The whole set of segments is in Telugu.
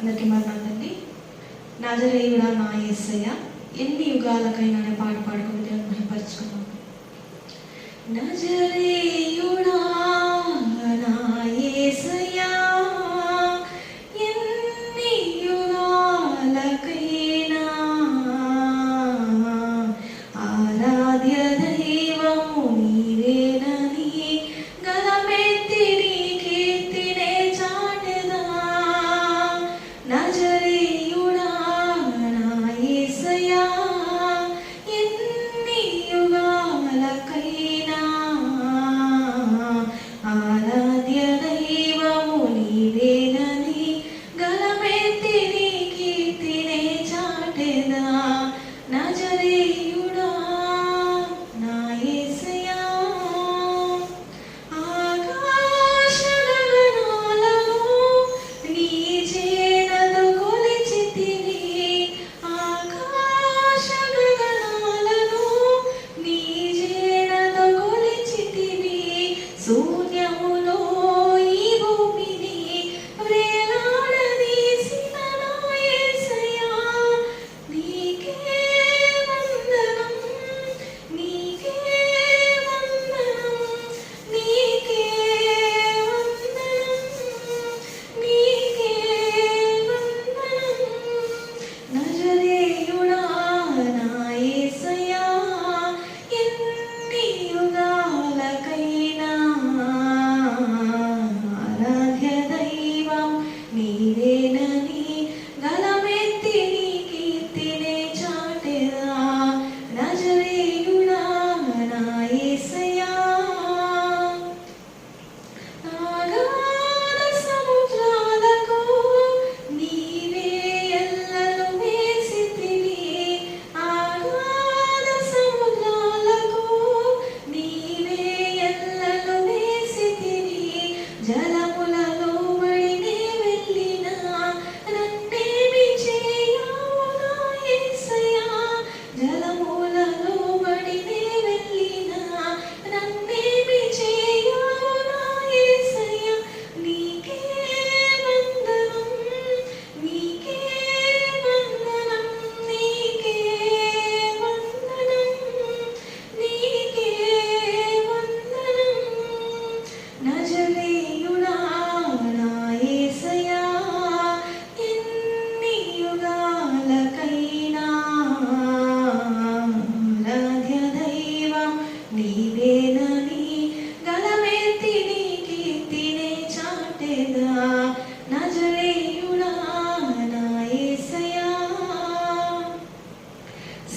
అందరికీ మరణండి నాజరేయుడా నా ఏసయ్య ఎన్ని యుగాలకైనా అనే పాట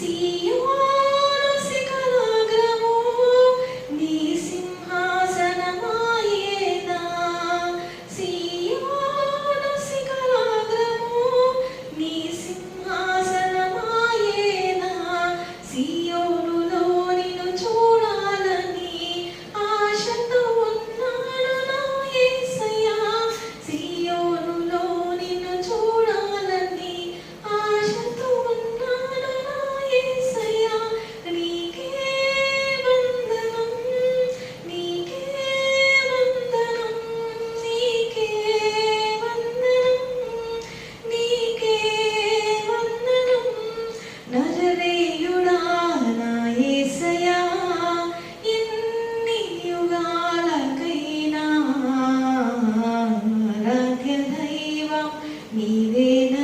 se என